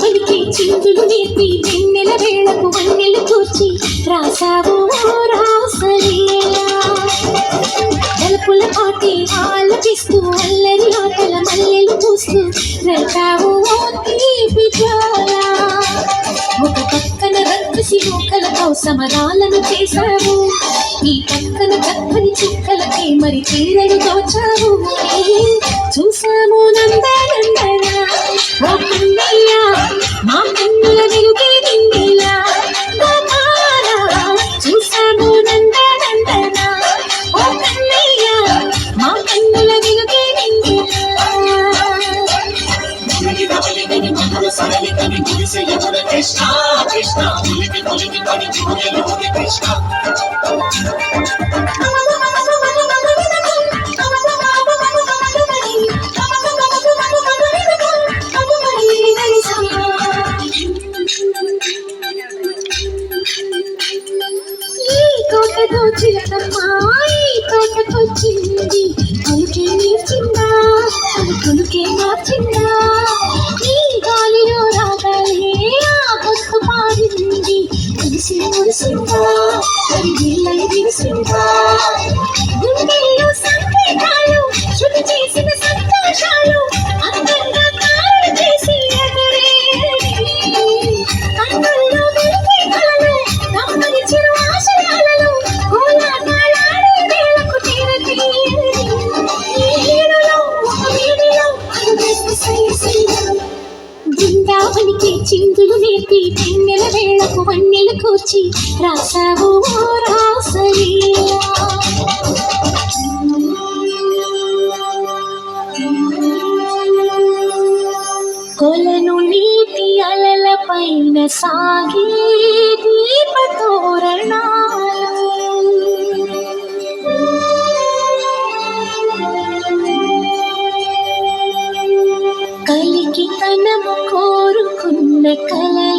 బృందావనికి చిందులు నేర్పి వెన్నెల వేళకు వన్నెలు కూర్చి రాసావు రాసలీలా. తలుపుల పాటి ఆలపిస్తూ అల్లరి ఆటల మల్లెలు చూస్తూ రేపావు ఒక పక్కన రక్కసి మూకలతో సమరాలను చేశావు ఈ పక్కన కక్కని చుక్కలకి మరి తీరలు దోచావు చూసాము నందనందన వెలిగిని మధుర సరళితని కృష్ణ కృష్ణ పులికి పులికి పడి దిగుయలోని కృష్ణ ఈ తోటతో చిలకమ్మ ఈ తోటకొచ్చింది పలుకే నేర్చిందా మార్చిందా కలిసి మురిసిందా మరి వీళ్ళని విరిసిందా గుండెల్లో చిందులు నేర్పి వెన్నెల వేళకు వన్నెలు కూర్చి రాసావు ఓ రాసలీలా కొలను నీటి అలల పైన సాగే దీపతోరణాలు కలికి తనము కోరుకున్న கலா